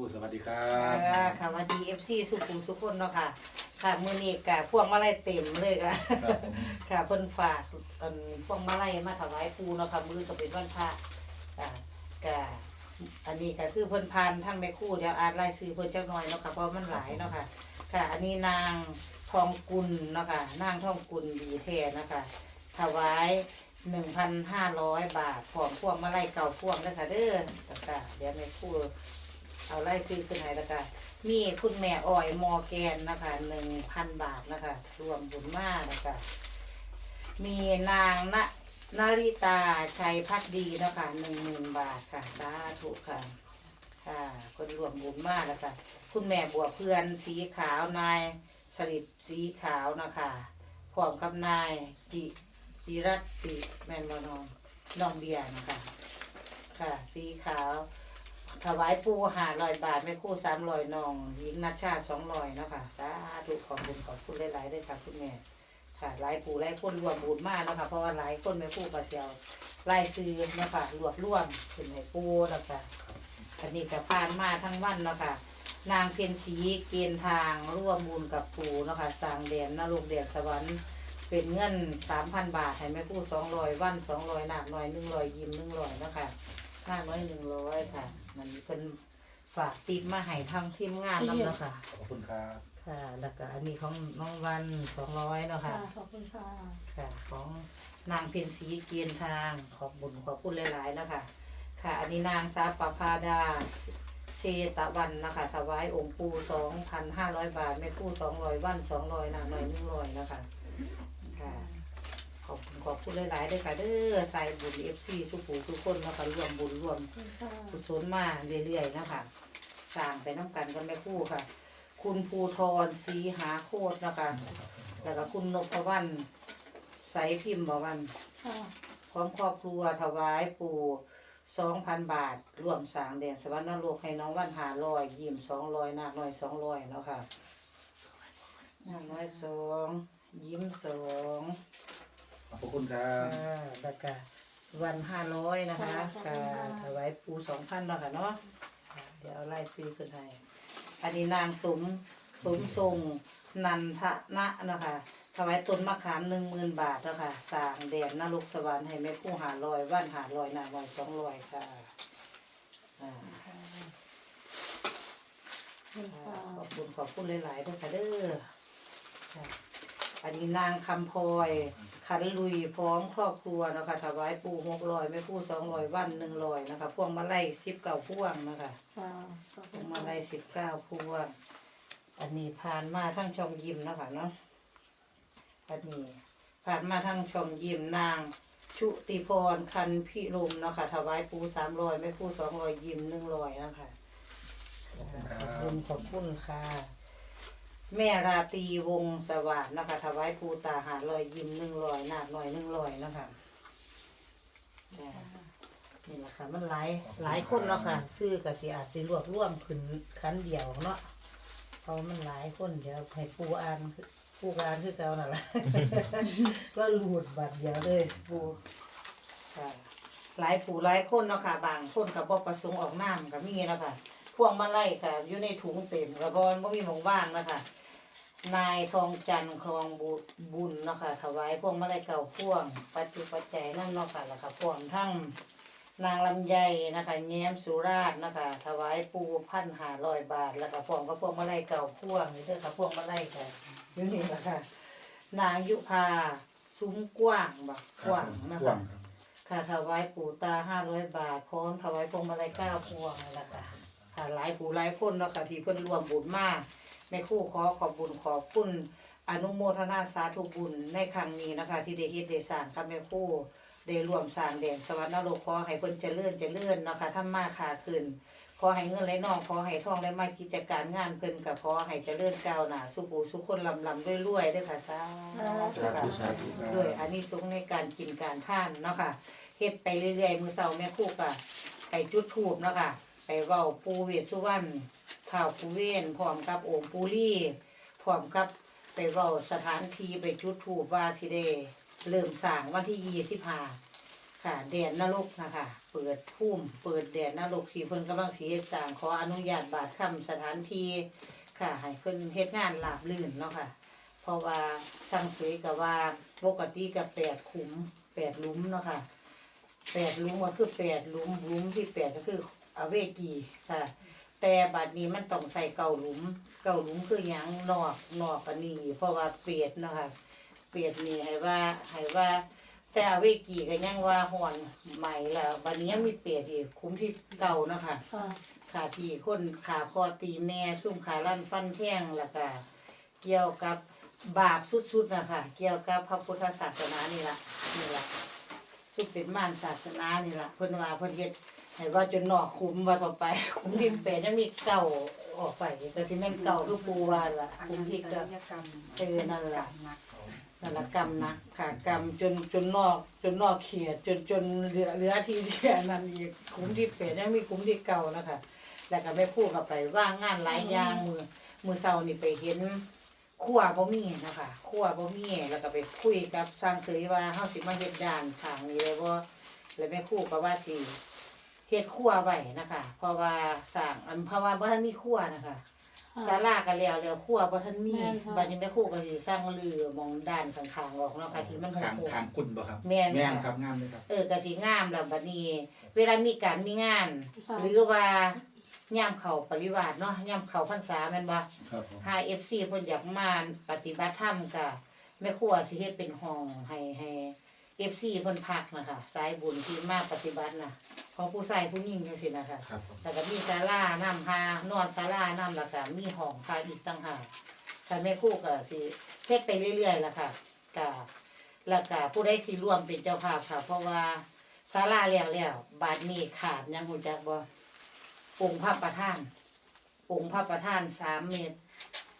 รู่สวัสดีครับ ค่ะค่ะสวัสดีเอฟซีสุขุมสุขคนเนาะค่ะ ค่ะมือนี้กะพวงมาลัยเต็มเลยค่ะ ครับผม ค่ะเพิ่นฝากอันพวงมาลัยมาถวายปูเนาะค่ะมือก็เป็นวันพระค่ะกะอันนี้ก็คือเพิ่นพานทั้งแม่ครู่เดี๋ยวอ่านรายชื่อเพิ่นจักหน่อยเนาะค่ะเพราะมันหลายเนาะค่ะ ค่ะ อันนี้นางทองกุลเนาะค่ะนางทองกุลดีแท้นะคะถวาย หนึ่งพันห้าร้อยบาทพร้อมพวงมาลัยเก่าพวงเด้อค่ะเด้อแล้วก็เดี๋ยวแม่ครู่ เอาไล่ซื้อขึ้นให้แล้วค่ะมีคุณแม่อ้อยมอแกนนะคะหนึ่งพันบาทนะคะรวมบุญมากนะคะมีนางณนาริตาชัยพักดีนะคะหนึ่งหมื่นบาทค่ะสาธุค่ะค่ะคนรวมบุญมากแล้วค่ะคุณแม่บัวเพื่อนสีขาวนายสลิดสีขาวนะคะพร้อมกับนายจิจิรัตติแมนบอนองน้องเบียนะคะค่ะ สีขาว ถวายปูหาลอยบาทไม่คู่สามลอยนองหญิงนัชชาสองลอยเนาะค่ะสาธุขอบคุณขอบคุณหลายๆด้วยค่ะคุณแม่ค่ะหลายปูหลายคนรวมบุญมากเนาะค่ะเพราะว่าหลายคนไม่คู่กับเสียวไล่ซื้อเนาะค่ะรวบรวมขึ้นให้ปูแล้วค่ะอันนี้ก็ผ่านมาทั้งวันเนาะค่ะนางเพียนสีเกณฑ์ทางร่วมบุญกับปูเนาะค่ะสร้างเดียนนรกเดียนสวรรค์เป็นเงินสามพันบาทให้แม่คู่สองร้อยวันสองร้อยหนักหน่อยหนึ่งร้อยยิ้มหนึ่งร้อยเนาะค่ะ ห้าร้อยหนึ่งร้อยค่ะ มันเป็นฝากติปมาให้ทางทีมงานนำเนาะค่ะ ขอบคุณครับค่ะ แล้วก็อันนี้ของน้องวันสองร้อยเนาะค่ะค่ะขอบคุณค่ะ ค่ะ ของนางเพียนสีเกียนทางขอบบุญขอบคุณหลายๆนะคะค่ะ อันนี้นางสาปพาดาเทตะวันนะคะถวายองค์ปูสองพันห้าร้อยบาทแม่ปูสองร้อยวันสองร้อยนะหน่อยหนึ่งร้อยนะคะค่ะข อบคุณขอบคุณหลายๆด้วยค่ะเด้อใส่บุญเอฟซีสุปูทุกคนนะคะรวมบุญรวมขอบคุณค่ะกุศลมาเรื่อยๆนะคะสร้างไปน้ำกันกันแม่คู่ค่ะ คุณภูทรสีหาโคตรนะคะแล้วก็คุณนพวรรณใสพิมพ์บวันค่ะพร้อมครอบครัวถวายปู่สองพันบาท รวมสร้างแดนสวรรค์นรกให้น้องวันหาลอย ยิ้มสองลอยนาคน้อยสองลอยเนาะค่ะนาคน้อยสองยิ้มสอง ขอบคุณครับค่ะแล้วก็วันห้าร้อยนะคะค่ะถวายปูสองพันเนาะค่ะเนาะค่ะเดี๋ยวเอาไล่ซื้อขึ้นให้อันนี้นางสมสมทรงนันทนะนะคะถวายต้นมะขามหนึ่งหมื่นบาทแล้วค่ะสร้างแดนนรกสวรรค์ให้แม่ผู้หาลอยวันหาลอยนาลอยสองลอยค่ะอ่าขอบคุณค่ะขอบคุณขอบคุณหลายๆด้วยค่ะเด้อค่ะ อันนี้นางคำพลอยขันลุยพร้อมครอบครัวเนาะคะถวายปูหกร้อยแม่ผู้สองร้อยวันหนึ่งร้อยนะคะ พวงมาลัยสิบเก้าพวงนะคะค่ะขอบพคุวงณมาค่ะลัยสิบเก้าพวง อันนี้ผ่านมาทั้งช่องยิมเนาะคะเนาะอันนี้ผ่านมาทั้งช่องยิมนางชุติพรคันพิรมเนาะค่ะถวายปูสามร้อยแม่ผู้สองร้อยยิมหนึ่งร้อยนะคะขอบคุณครัขอบบคุณขอบคุณค่ะ แม่ราตรีวงสวัสดิ์นะคะถวายปูตาหารลอยยิ้มหนึ่งลอยนาดหน่อยหนึ่งลอยนะคะนี่แหละค่ะ มันหลายหลายคนเนาะค่ะ ซื้อกับสีอาจสีรวบร่วมขึ้นคันเดียวเนาะเพราะมันหลายคนเดี๋ยวให้ปูอ่านปูก็อ่านคือเก่านั่นแหละก็หลุดบัตรเดียวเลยปูค่ะหลายผู้หลายคนเนาะค่ะ บางคนกับบ่ประสงค์ออกน้ำก็มีเนาะค่ะพวงมาไล่ค่ะอยู่ในถุงเต็มกระบอนบ่มีหมองว่างนะคะ นายทองจันทร์คลองบุบุญเนาะค่ะถวายพวงมาลัยเก่าพวง ปัจจุปัจจัยนั่นเนาะค่ะแล้วก็พวงทั้งนางลำไยนะคะแง้มสุราษฎร์นะคะถวายปูพันหาร้อยบาท แล้วก็พวงก็พวงมาลัยเก่าพวงนี่เด้อค่ะพวงมาลัยค่ะอยู่นี่แหละค่ะ นางยุพาซุ้มกว้างบักกว้างนะกว้าคะงครับค่ะถวายปู่ตาห้าร้อยบาท พร้อมถวายพวงมาลัยเก้าพวงนั่นแหละค่ะ ค่ะหลายผู้หลายคนเนาะค่ะที่เพิ่นรวมบุญมากแม่ครู่ขอขอบบุญขอบคุณอนุโมทนาสาธุบุญในครั้งนี้นะคะ ที่ได้เฮ็ดได้สร้างกับแม่ครู่ได้ร่วมสร้างแดนสวรรค์นรกขอให้เพิ่นเจริญเจริญเนาะค่ะทำมาค้าขึ้นขอให้เงินไหลน่องขอให้ทองได้มากิจการงานเพิ่นก็ขอให้เจริญก้าวหน้าสุขูสุขคนลำลำรวยๆเด้อค่ะสาธุสาธุค่ะสาธุครัด้วยบอันนี้สงส์ในการกินการท่านเนาะค่ะเฮ็ดไปเรื่อยๆ มือเสาแม่ครู่กะไปจุดถูปเนาะค่ะ ไปเว้าปูเวสสุวรรณท้าวปูเวนพร้อมกับองค์ปูรี่พร้อมกับไปเว้าสถานที่ไปจุดถูปว่าสิได้เริ่มสร้างวันที่ยี่สิบห้าค่ะเดือนนรกนะคะเปิดพุ่มเปิดแดดนรกที่เพิ่นกำลังสิเฮ็ดสร้างขออนุญาตบาดคำสถานที่ค่ะให้เพิ่นเฮ็ดงานราบรื่นเนาะค่ะ เพราะว่าช่างเสยก็ว่าปกติก็แปดขุมแปดลุมเนาะค่ะแปดลุมก็คือแปดลุมลุมที่แปดก็คือ อเวกีค่ะ แต่บัดนี้มันต้องใส่เก่าหลุม เก่าหลุมคือหยังนอกนอกอันนี้ เพราะว่าเปรียดเนาะค่ะเปรียดนี่ให้ว่าให้ว่า แต่อเวกีก็ยังว่าห่อนใหม่แล้วบัดนี้ยังมีเปรียดอีกคุ้มที่เก่าเนาะค่ะค่ะขาที่คนขาคอตีแม่ซุ่มขาลั่นฟันแท่งแล้วก็เกี่ยวกับบาปสุดๆนะคะเกี่ยวกับพระพุทธศาสนานี่ละนี่ละสุดเป็นม่านศาสนานี่ละเพิ่นว่าเพิ่นเฮ็ด ให้ว่าจนนอกคุ้มว่าต่อไป คุ้มที่แปดยังมีเก่าออกไปก็สิแม่นเก่าคือปูว่าล่ะคุ้มที่ก็เออนั่นล่ะนั่นละกรรมนะค่ะกรรมจนจนนอกจนนอกเขียดจนจนเหลือเหลือที่เดียนั่นอีกคุ้มที่เป็ดยังมีคุ้มที่เก่านะคะแล้วก็ไม่พูดกับไปว่างงานหลายอย่างมือมือเศร้านี่ไปเห็นขั้วบ่มีนะคะขั้วบ่มีแล้วก็ไปคุยกับสร้างเสยว่าเฮาสิมาเฮ็ดด่านทางนี้เลยบ่แล้วแม่คู่ก็ว่าสิ เฮ็ดขั้วไว้นะคะ เพราะว่าสร้างอันเพราะว่าบ่ทันมีขั้วนะคะศาลาก็แล้วแล้วครัวบ่ทันมีแม่นค่ะ บัดนี้แม่ครูก็สิสร้างเรือมองด้านข้างๆออกเนาะค่ะที่มันโหขางดขางคุณบ่ครับแม่นแม่นค่ะครับงามเลยครับ เออก็สิงามแล้วบัดนี้ เวลามีการมีงาน ค่ะ หรือว่ายามเข้าปริวาสเนาะยามเข้าพรรษาแม่นบ่ ครับผมหา FC เพิ่นอยากมาปฏิบัติธรรมก็แม่ครัวสิเฮ็ดเป็นห้องให้ให้ FC เพิ่นพักนะคะสายบุญที่มาปฏิบัติน่ะ ของผู้ชายผู้หญิงจังซี่นะคะครับผมแล้วก็มีศาลาน้ำหานอนศาลาน้ำแล้วก็มีห้องคายอีกต่างหากค่ะแม่ครู่ก็สิเทศไปเรื่อยๆล่ะค่ะก็แล้วก็ผู้ใดสิร่วมเป็นเจ้าภาพค่ะ เพราะว่าศาลาแล้วแล้วบาดนี้ขาดหยังหุ่นจักบ่องค์พระประธาน องค์พระประธานสามเมตร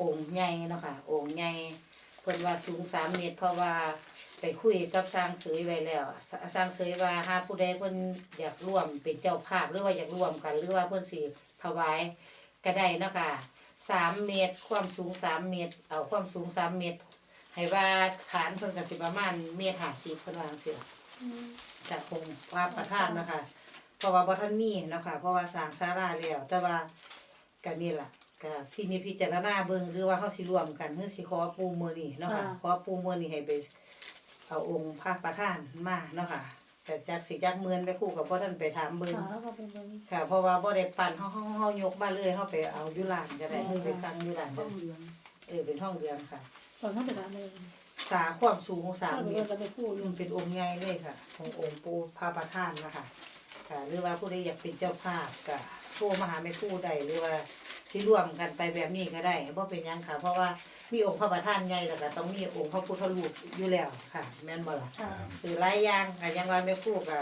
องค์ใหญ่เนาะค่ะองค์ใหญ่เพิ่นว่าสูงสามเมตร เพราะว่า ไปคุยกับสร้างเสยไว้แล้วสสร้างเสยว่าหาผู้ใดเพิ่นอยากร่วมเป็นเจ้าภาพหรือว่าอยากร่วมกัน หรือว่าเพิ่นสิถวายก็ได้เนาะค่ะสามเมตรความสูงสามเมตร เอาความสูงสามเมตร ให้ว่าฐานเพิ่นก็สิประมาณเมตรห้าสิบเพิ่นว่าจังซี่ล่ะจากคงพระประธานนะคะเพราะว่าบ่ทันมีเนาะคะเพราะว่าสร้างศาลาแล้วแต่ว่าก็นี่ล่ะก็ที่นี่พิจารณาเบิ่งหรือว่าเฮาสิรวมกันหรือสิขอปูมื้อนี้เนาะค่ะค่ะขอปูมื้อนี้ให้ไป เอาองค์พระประธานมาเนาะค่ะ แต่จักสิจักเมือนไปคู่กับบ่ทันไปถามเบิ่งค่ะแล้วก็เป็นแบบค่ะ เพราะว่าบ่ได้ปั่นเฮาเฮาเฮายกมาเลยเฮาไปเอาอยู่ร้านก็ได้อ๋อเฮาไปสั่งอยู่ร้านต้ก็องได้เหลืองเออเป็นห้องเรียนค่ะ ตอนนั้นเป็นอะไรเลยสาความสูงถ้า3เราเมตรจะไปพูดมันเป็นองค์ใหญ่เลยค่ะ ขององค์ปู่พระประธานนะคะค่ะหรือว่าผู้ใดอยากเป็นเจ้าภาพก็โทรมาหาแม่ครู่ได้หรือว่า สิร่วมกันไปแบบนี้ก็ได้บ่เป็นหยังค่ะ เพราะว่ามีองค์พระประธานใหญ่แล้วก็ต้องมีองค์พระพุทธรูปอยู่แล้วค่ะ แม่นบ่ล่ะค่ะ คือหลายอย่างก็ยังว่าแม่ครู่ก็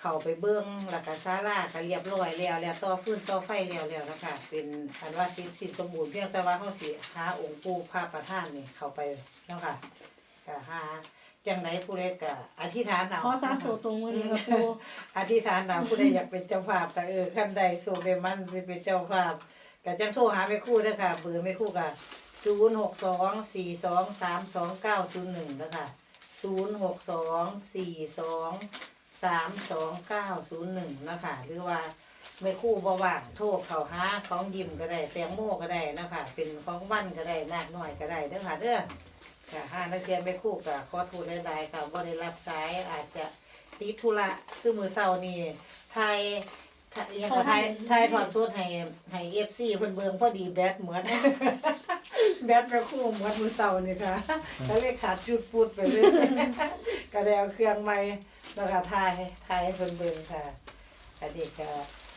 เข้าไปเบิ่งแล้วก็ศาลาก็เรียบร้อยแล้ว แล้วต่อฟื้นต่อไฟแล้วแล้วนะคะเป็นอันว่าสิสิสมบูรณ์เพียงแต่ว่าเฮาสิหาองค์ปู่พระประธานนี่เข้าไปเนาะค่ะก็หาจังไดผู้ใดก็อธิษฐานเอา ขอสามตัวตรงวันนี้ครับครูอธิษฐานเอาผู้ใดอยากเป็นเจ้าภาพก็เออขั้นใดโซเบมันสิเป็นเจ้าภาพ ก็จังโทรหาแม่ครู่เด้อค่ะ เบอร์แม่ครู่ก็ศูนย์หกสองสี่สองสามสองเก้าศูนย์หนึ่งแล้วค่ะศูนย์หกสองสี่สองสามสองเก้าศูนย์หนึ่งนะคะหรือว่าแม่ครู่บว่างโทรเขาหาของยิมก็ได้แตงโมก็ได้นะคะ เป็นของวันก็ได้นาคน้อยก็ได้เด้อค่ะเด้อค่ะห้านักเรียนแม่ครู่ก็ขอโทษหลายๆค่ะบ่ได้รับสายอาจจะติดธุระคือมือเศร้านี่ไทย ไทยยังก็ไทยไทยถอดสุดให้ให้เอฟซีเพิ่นเบิ่งพอดีแบตเหมือน แบตกระคู่เหมือนมือเศร้านี่ค่ะก็เลยขาดจุดพูดไปเลยก็ได้เอาเครื่องใหม่นะคะไทยไทยให้เพิ่นเบิ่งค่ะอันนี้ก็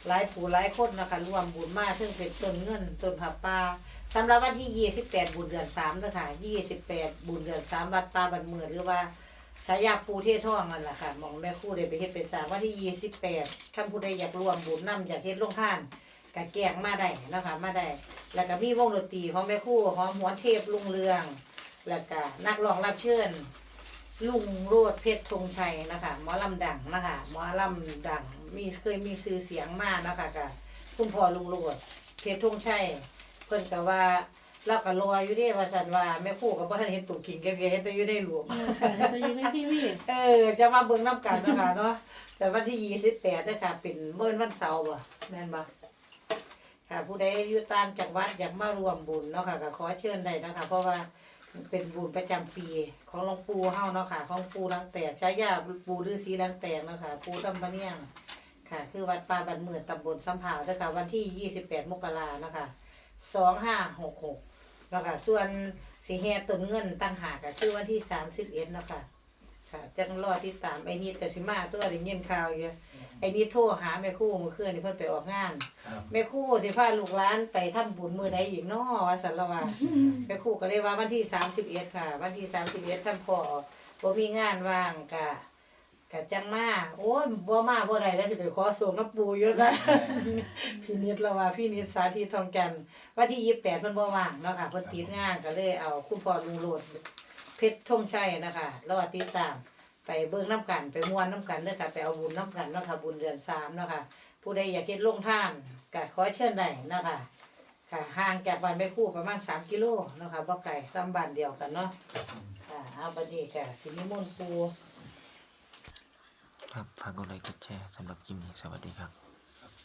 หลายผู้หลายคนนะคะร่วมบุญมาซึ่งเป็นต้นเงินต้นผับป่าสำหรับวันที่ 28 บุญเดือน3เด้อค่ะ28 บุญเดือน3วัดป่าบันเมือหรือว่า ฉายาปูเทศท่องนั่นแหละค่ะหมองแม่ครู่ได้ไปเฮ็ดเป็นสร้างวันที่ยี่สิบแปดท่านผู้ใดอยากรวมบุญนำอยากเฮ็ดลงทานกะแกงมาได้นะคะมาได้ แล้วก็มีวงดนตรีของแม่ครู่หอมหวนเทพลุงเรือง แล้วก็นักร้องรับเชิญลุงโรดเพชรธงชัยนะคะหมอลำดังนะคะหมอลำดังมีเคยมีชื่อเสียงมากนะคะกับคุณพ่อลุงโรดเพชรธงชัยเพิ่นก็ว่า เราก็รออยู่เด้ว่าซั่นว่าแม่ครู่ก็บ่ทันเห็นตุกขิงแกเห็นแต่อยู่ในหลวงเออค่ะแต่อยู่ในทีวีเออจะมาเบิ่งน้ำกันเนาะคะเนาะแต่วันที่ยี่สิบแปดเนี่ยค่ะเป็นเมื่อวันเสาร์บ่แม่นบ่ค่ะ ผู้ใดอยู่ต่างจังหวัดอยากมารวมบุญเนาะค่ะก็ขอเชิญได้เนาะคะ เพราะว่าเป็นบุญประจำปีของหลวงปู่เฮาเนาะค่ะ ของปู่ลังแตกฉายาปู่ฤาษีลังแตกเนาะค่ะปู่ตำปะเนียงค่ะ คือวัดป่าบันเมือตำบลสำเภาเด้อค่ะวันที่ยี่สิบแปดมกราเนาะค่ะสองห้าหกหก เนาะค่ะ ส่วนสีแห่ต้นเงินตั้งหากก็คือวันที่สามสิบเอ็ดเนาะค่ะค่ะจังรอติดตามไอ้นี่แต่สิมาตัวได้ยินข่าวอยู่ไอ้นี่โทรหาแม่ครู่เมื่อคืนนี่เพิ่นไปออกงานครับแม่ครู่สิพาลูกหลานไปทำบุญมื้อใดอีกเนาะว่าซั่นละว่าแม่ครู่ก็เลยว่าวันที่31ค่ะ วันที่31ท่านพ่อบ่มีงานว่างก็ ก็จังมาโอ้ยบ่มาบ่ได้แล้วสิไปขอส่งน้ำปูอยู่ซะพี่นิดละว่าพี่นิดสาธิตทองจันทร์วันที่28เพิ่นบ่ว่างเนาะค่ะเพิ่นติดงานก็เลยเอาคุณพ่อลุงโลดเพชรธงชัยนะคะรอติดตามไปเบิ่งน้ำกันไปม่วนน้ำกันเด้อค่ะไปเอาบุญน้ำกันเนาะค่ะบุญเดือนสามเนาะค่ะผู้ใดอยากเฮ็ดลงท่านก็ขอเชิญได้เนาะค่ะค่ะห่างจากบ้านแม่ครู่ประมาณสามกิโลเนาะค่ะบ่ไกลซ้ำบ้านเดียวกันเนาะค่ะเอาบัดนี้ก็สินิมนต์ครู ครับ ฝากกดไลค์ กดแชร์สำหรับคลิปนี้ สวัสดีครับ